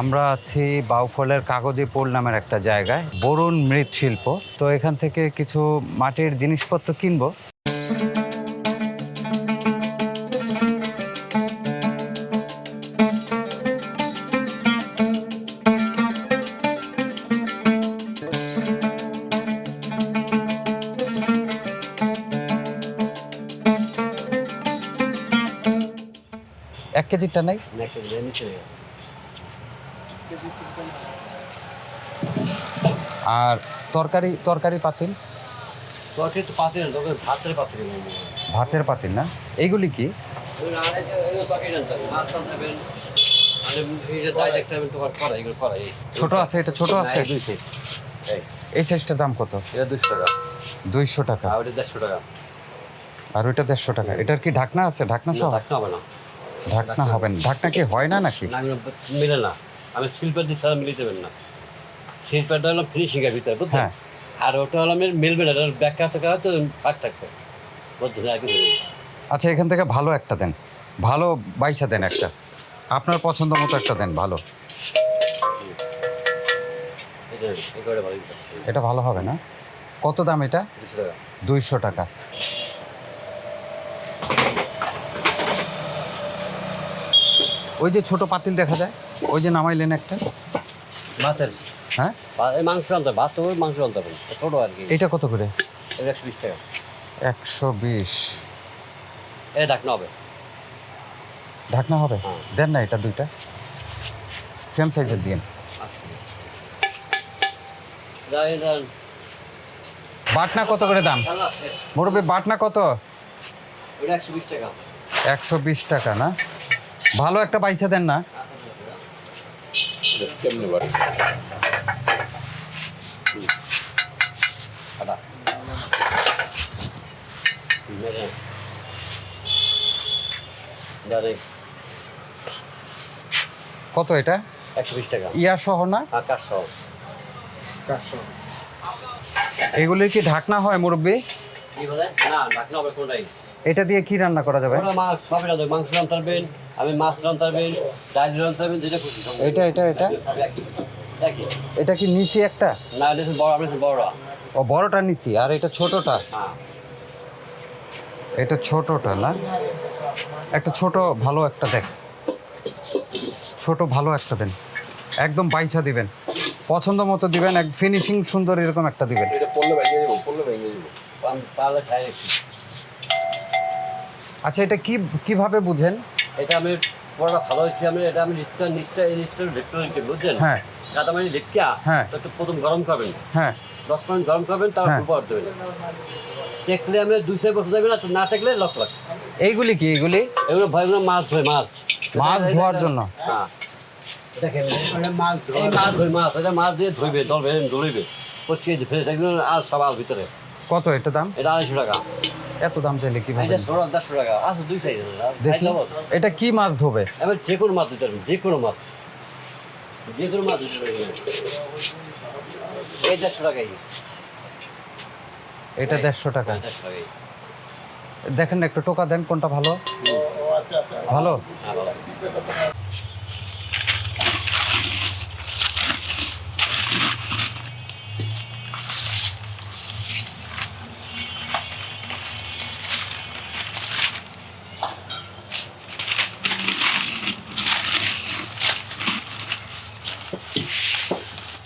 আমরা আছি বাউফলের কাগজিপুর নামের একটা জায়গায়, বরুণ মৃৎশিল্প। তো এখান থেকে কিছু মাটির জিনিসপত্র কিনবো। এক কেজিটা নেই? আর তরকারি তরকারি পাতিল? তরকারি ভাতের পাতিল না? এইগুলি কি? ছোট আছে এটা ছোট আছে? এই সাইজটার দাম কত? এটা দুশো টাকা। দুইশো টাকা। আর ওটা দেড়শো টাকা। আর ওইটা দেড়শো টাকা। এটার কি ঢাকনা আছে? ঢাকনা সহ? থাকতে হবে না। ঢাকনা হবে না। ঢাকনা কি হয় না নাকি? মিলে না। আমি শিল্পের দিক ছাড়া মিলিয়ে দেবেন না। শিল্পটা হলো ফিনিশিং এর ভিতরে বুঝলেন হ্যাঁ। আর ওটা হলো আমি মিলবে না ব্যাখ্যা থেকে হয়তো ফাঁক থাকবে। বুঝলেন আচ্ছা এখান থেকে ভালো একটা দেন। ভালো বাইসা দেন একটা। আপনার পছন্দ মতো একটা দেন ভালো। এটা ভালো হবে না? কত দাম এটা? দুইশো টাকা। ওই যে ছোট পাতিল দেখা যায়? ওই যে নামাইলেন একটা। ভাতের হ্যাঁ? মাংস আনতে ভাত তো মাংস আনতে হবে। ছোটো আর কি। এটা কত করে? একশো বিশ টাকা। একশো বিশ। এটা ডাকনা হবে। ঢাকনা হবে? হ্যাঁ। দেন না এটা দুইটা। সেম সাইজের দিন। বাটনা কত করে দাম? ভালো বাটনা কত? একশো বিশ টাকা। একশো বিশ টাকা না? ভালো একটা বাইসা দেন না। কেমনি বাড়ি? কত এটা? একশো বিশ টাকা। ইয়া সহ না? আকাশ সহ? এগুলির কি ঢাকনা হয় মুরব্বী? কি বলে? না ডাকনা হবে কোনটাই। এটা দিয়ে কি রান্না করা যাবে? মাছ সবই রাঁধবে মাংস রান্তারবেন আমি মাছ রান্তারবেন ডাল রান্তারবেন যেটা খুশি এটা এটা এটা? সব। এটা কি নিচি একটা? না এটা বড় আপনি বড়রা। ও বড়টা নিচি আর এটা ছোটটা? হ্যাঁ। এটা ছোটটা না? একটা ছোট ভালো একটা দেখ। ছোট ভালো একটা দেন। একদম বাইছা দিবেন। পছন্দ মতো দিবেন এক ফিনিশিং সুন্দর এরকম একটা দিবেন। এটা পড়লে ভেঙে দেবো পড়লে ভেঙে দেবো পারলে খাই আচ্ছা এটা কি কীভাবে বুঝেন? এটা আমি বড়টা ভালো হয়েছে আমি এটা আমি লিস্টটা নিচটা এই লিখতে লিখতে বুঝছেন হ্যাঁ। কাটামারি লিখিয়া হ্যাঁ। একটু প্রথম গরম করবেন হ্যাঁ। দশ মিনিট গরম করবেন তারপর হ্যাঁ। উপর দেবেন। টেকলে আমি দুই চার বছর যাবে না না টেকলে লক লক এইগুলি কি এইগুলি? এগুলো ভাইগুলো মাছ ধোয় মাছ। মাছ ধোয়ার জন্য? হ্যাঁ। দেখেন মাছ এই মাছ এটা মাছ দিয়ে দলবে ফেলে এগুলো আর সব ভিতরে। কত এটা দাম? এটা আড়াইশো টাকা। এত দাম চাইলে কীভাবে? এটা ষোলো দেড়শো টাকা আছে দুই সাইজ দেখি। এটা কি মাছ ধোবে? এবার যে কোনো মাছ পারবেন যে কোনো মাছ। যে কোনো মাছ পারবেন। এই দেড়শো টাকাই। এটা দেড়শো টাকা। দেখেন একটু টোকা দেন কোনটা ভালো। ভালো? হ্যাঁ ভালো।